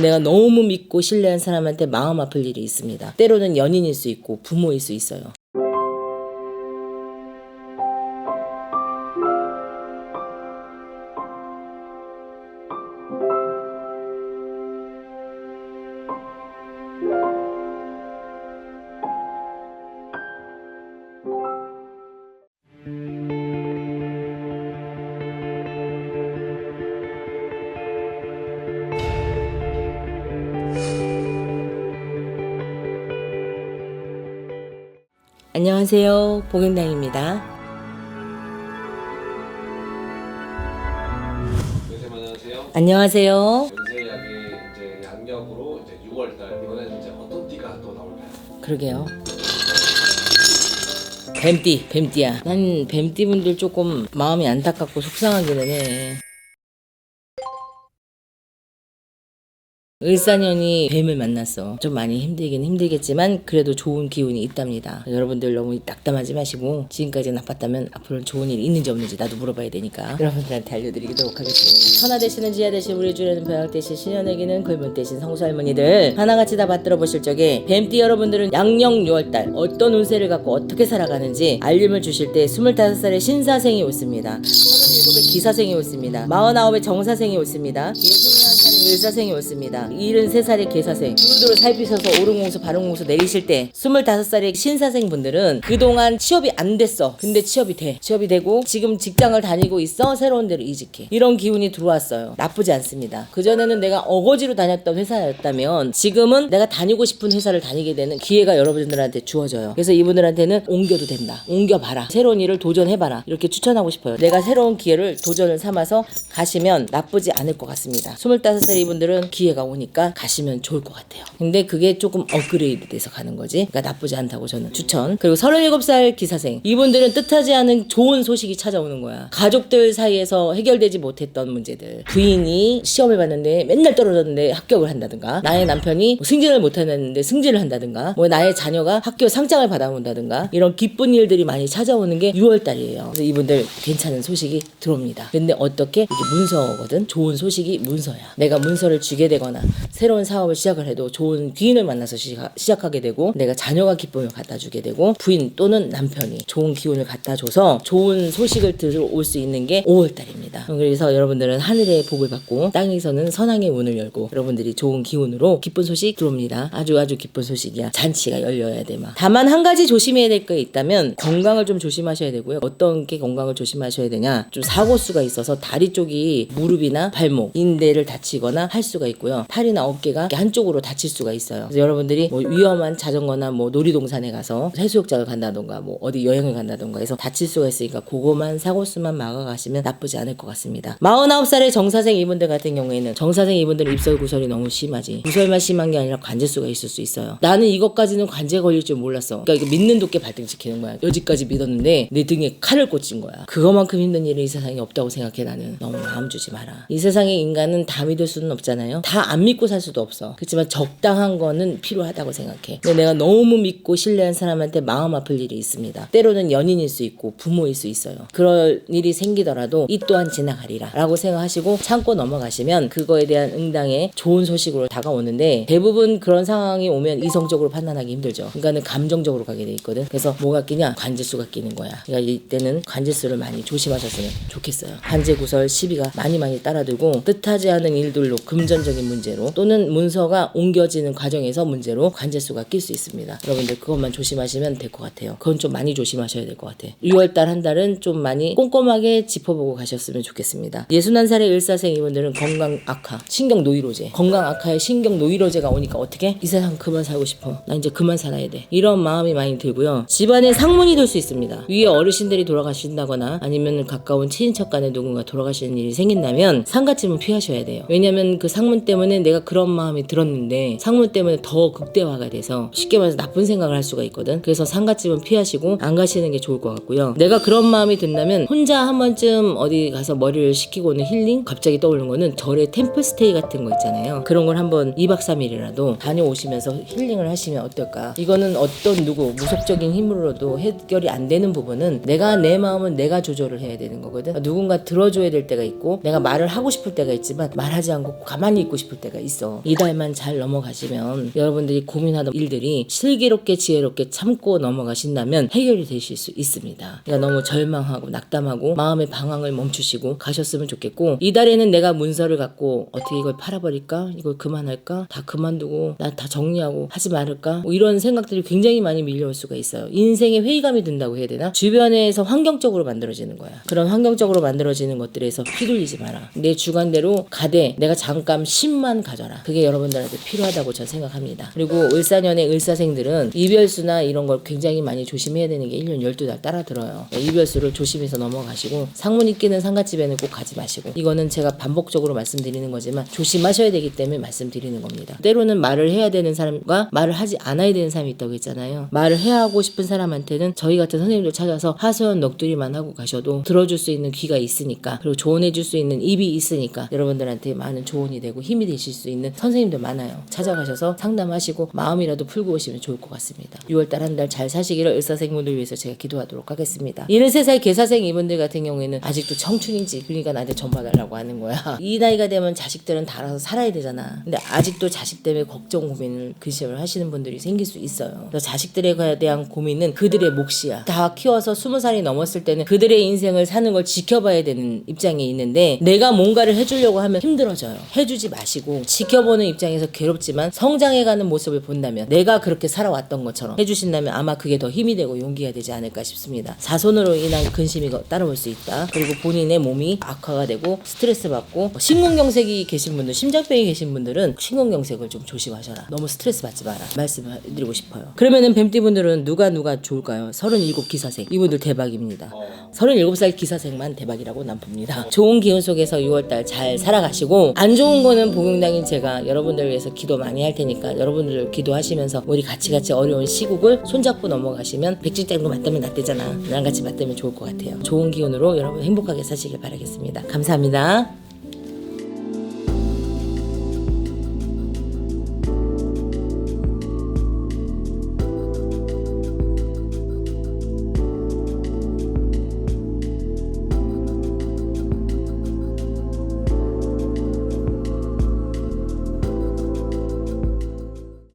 내가 너무 믿고 신뢰한 사람한테 마음 아플 일이 있습니다. 때로는 연인일 수 있고 부모일 수 있어요. 안녕하세요. 복인당입니다. 선생님 안녕하세요. 안녕하세요. 연세 약이 이제 양력으로 이제 6월달 이번에는 이제 어떤 띠가 또 나올까요? 그러게요. 뱀띠, 뱀띠야. 난 뱀띠 분들 조금 마음이 안타깝고 속상하기는 해. 을사년이 뱀을 만났어. 좀 많이 힘들긴 힘들겠지만 그래도 좋은 기운이 있답니다. 여러분들 너무 낙담하지 마시고 지금까지 나빴다면 앞으로는 좋은 일이 있는지 없는지 나도 물어봐야 되니까 여러분들한테 알려드리도록 하겠습니다. 천하 되시는 지하 되신 우리 주례는 병약 대신 신현에게는 글문 대신 성수 할머니들 하나같이 다 받들어 보실 적에 뱀띠 여러분들은 양력 6월달 어떤 운세를 갖고 어떻게 살아가는지 알림을 주실 때 25살의 신사생이 오습니다. 37의 기사생이 오습니다. 49의 정사생이 오습니다. 61살의 을사생이 오습니다. 73살의 계사생 두루두루 살피셔서 오른 공수 바른 공수 내리실 때 25살의 신사생 분들은 그동안 취업이 안 됐어. 근데 취업이 돼. 취업이 되고 지금 직장을 다니고 있어. 새로운 데로 이직해. 이런 기운이 들어왔어요. 나쁘지 않습니다. 그전에는 내가 어거지로 다녔던 회사였다면 지금은 내가 다니고 싶은 회사를 다니게 되는 기회가 여러분들한테 주어져요. 그래서 이분들한테는 옮겨도 된다. 옮겨봐라. 새로운 일을 도전해봐라. 이렇게 추천하고 싶어요. 내가 새로운 기회를 도전을 삼아서 가시면 나쁘지 않을 것 같습니다. 25살 이분들은 기회가 오니 까 가시면 좋을 것 같아요. 근데 그게 조금 업그레이드 돼서 가는 거지. 그러니까 나쁘지 않다고 저는 추천. 그리고 37살 기사생. 이분들은 뜻하지 않은 좋은 소식이 찾아오는 거야. 가족들 사이에서 해결되지 못했던 문제들. 부인이 시험을 봤는데 맨날 떨어졌는데 합격을 한다든가. 나의 남편이 뭐 승진을 못했는데 승진을 한다든가. 뭐 나의 자녀가 학교 상장을 받아온다든가. 이런 기쁜 일들이 많이 찾아오는 게 6월달이에요. 그래서 이분들 괜찮은 소식이 들어옵니다. 근데 어떻게 이게 문서거든. 좋은 소식이 문서야. 내가 문서를 주게 되거나 새로운 사업을 시작을 해도 좋은 귀인을 만나서 시작, 시작하게 되고 내가 자녀가 기쁨을 갖다 주게 되고 부인 또는 남편이 좋은 기운을 갖다 줘서 좋은 소식을 들어올 수 있는 게 5월 달입니다. 그래서 여러분들은 하늘의 복을 받고 땅에서는 선왕의 문을 열고 여러분들이 좋은 기운으로 기쁜 소식 들어옵니다. 아주 아주 기쁜 소식이야. 잔치가 열려야 돼 막. 다만 한 가지 조심해야 될 게 있다면 건강을 좀 조심하셔야 되고요. 어떤 게 건강을 조심하셔야 되냐? 좀 사고 수가 있어서 다리 쪽이 무릎이나 발목, 인대를 다치거나 할 수가 있고요. 팔이나 어깨가 한쪽으로 다칠 수가 있어요. 그래서 여러분들이 뭐 위험한 자전거나 뭐 놀이동산에 가서 해수욕장을 간다던가 뭐 어디 여행을 간다던가 해서 다칠 수가 있으니까 그거만 사고 수만 막아가시면 나쁘지 않을 것 같습니다. 49살의 정사생 이분들 같은 경우에는 정사생 이분들 입술 구설이 너무 심하지. 구설만 심한 게 아니라 관제수가 있을 수 있어요. 나는 이것까지는 관제 걸릴 줄 몰랐어. 그러니까 믿는 도께 발등 지키는 거야. 여지까지 믿었는데 내 등에 칼을 꽂힌 거야. 그거만큼 힘든 일은 이 세상에 없다고 생각해 나는. 너무 마음 주지 마라. 이 세상에 인간은 다 믿을 수는 없잖아요. 다안 믿고 살 수도 없어. 그렇지만 적당한 거는 필요하다고 생각해. 근데 내가 너무 믿고 신뢰한 사람한테 마음 아플 일이 있습니다. 때로는 연인일 수 있고 부모일 수 있어요. 그럴 일이 생기더라도 이 또한 지나가리라 라고 생각하시고 참고 넘어가시면 그거에 대한 응당의 좋은 소식으로 다가오는데 대부분 그런 상황이 오면 이성적으로 판단하기 힘들죠. 그러니까는 감정적으로 가게 돼 있거든. 그래서 뭐가 끼냐? 관제수가 끼는 거야. 그러니까 이때는 관제수를 많이 조심하셨으면 좋겠어요. 관제 구설 시비가 많이 많이 따라들고 뜻하지 않은 일들로 금전적인 문제 로 또는 문서가 옮겨지는 과정에서 문제로 관제수가 낄 수 있습니다. 여러분들 그것만 조심하시면 될 것 같아요. 그건 좀 많이 조심하셔야 될 것 같아. 6월달 한 달은 좀 많이 꼼꼼하게 짚어보고 가셨으면 좋겠습니다. 61살의 일사생 이분들은 건강 악화, 신경 노이로제, 건강 악화에 신경 노이로제가 오니까 어떻게? 이 세상 그만 살고 싶어. 나 이제 그만 살아야 돼. 이런 마음이 많이 들고요. 집안에 상문이 될 수 있습니다. 위에 어르신들이 돌아가신다거나 아니면 가까운 친인척 간에 누군가 돌아가시는 일이 생긴다면 상가집은 피하셔야 돼요. 왜냐면 그 상문 때문에 내가 그런 마음이 들었는데 상문 때문에 더 극대화가 돼서 쉽게 말해서 나쁜 생각을 할 수가 있거든. 그래서 상가집은 피하시고 안 가시는 게 좋을 것 같고요. 내가 그런 마음이 든다면 혼자 한 번쯤 어디 가서 머리를 식히고 오는 힐링 갑자기 떠오르는 거는 절의 템플스테이 같은 거 있잖아요. 그런 걸 한번 2박 3일이라도 다녀오시면서 힐링을 하시면 어떨까? 이거는 어떤 누구 무속적인 힘으로도 해결이 안 되는 부분은 내가 내 마음은 내가 조절을 해야 되는 거거든. 누군가 들어줘야 될 때가 있고 내가 말을 하고 싶을 때가 있지만 말하지 않고 가만히 있고 싶을 때가 있어. 이달만 잘 넘어가시면 여러분들이 고민하던 일들이 슬기롭게 지혜롭게 참고 넘어가신다면 해결이 되실 수 있습니다. 그러니까 너무 절망하고 낙담하고 마음의 방황을 멈추시고 가셨으면 좋겠고 이달에는 내가 문서를 갖고 어떻게 이걸 팔아버릴까? 이걸 그만할까? 다 그만두고 나 다 정리하고 하지 말을까? 뭐 이런 생각들이 굉장히 많이 밀려올 수가 있어요. 인생에 회의감이 든다고 해야 되나? 주변에서 환경적으로 만들어지는 거야. 그런 환경적으로 만들어지는 것들에서 휘둘리지 마라. 내 주관대로 가되 내가 잠깐 10만 가져라. 그게 여러분들한테 필요하다고 저는 생각합니다. 그리고 을사년의 을사생들은 이별수나 이런 걸 굉장히 많이 조심해야 되는 게 1년 12달 따라 들어요. 이별수를 조심해서 넘어가시고 상문이 끼는 상가집에는 꼭 가지 마시고 이거는 제가 반복적으로 말씀드리는 거지만 조심하셔야 되기 때문에 말씀드리는 겁니다. 때로는 말을 해야 되는 사람과 말을 하지 않아야 되는 사람이 있다고 했잖아요. 말을 해야 하고 싶은 사람한테는 저희 같은 선생님들 찾아서 하소연 넋두리만 하고 가셔도 들어줄 수 있는 귀가 있으니까 그리고 조언해줄 수 있는 입이 있으니까 여러분들한테 많은 조언이 되고 힘이 되실 수 있는 선생님들 많아요. 찾아가셔서 상담하시고 마음이라도 풀고 오시면 좋을 것 같습니다. 6월달 한 달 잘 사시기를 을사생분들 위해서 제가 기도하도록 하겠습니다. 73살 개사생 이분들 같은 경우에는 아직도 청춘이지 그러니까 나한테 전봐달라고 하는 거야. 이 나이가 되면 자식들은 다 알아서 살아야 되잖아. 근데 아직도 자식 때문에 걱정 고민을 근심을 하시는 분들이 생길 수 있어요. 그래서 자식들에 대한 고민은 그들의 몫이야. 다 키워서 20살이 넘었을 때는 그들의 인생을 사는 걸 지켜봐야 되는 입장에 있는데 내가 뭔가를 해주려고 하면 힘들어져요. 해주지 마시고 지켜보는 입장에서 괴롭지만 성장해가는 모습을 본다면 내가 그렇게 살아왔던 것처럼 해주신다면 아마 그게 더 힘이 되고 용기가 되지 않을까 싶습니다. 자손으로 인한 근심이 따라올 수 있다. 그리고 본인의 몸이 악화가 되고 스트레스 받고 심근경색이 계신 분들, 심장병이 계신 분들은 심근경색을 좀 조심하셔라. 너무 스트레스 받지 마라. 말씀드리고 싶어요. 그러면은 뱀띠 분들은 누가 누가 좋을까요? 37 기사생 이분들 대박입니다. 37살 기사생만 대박이라고 난 봅니다. 좋은 기운 속에서 6월달 잘 살아가시고 안 좋은 거는 복용 당인 제가 여러분들 위해서 기도 많이 할 테니까 여러분들 기도하시면서 우리 같이 같이 어려운 시국을 손잡고 넘어가시면 백질땡도 맞다면 낫대잖아. 나랑 같이 맞다면 좋을 것 같아요. 좋은 기운으로 여러분 행복하게 사시길 바라겠습니다. 감사합니다.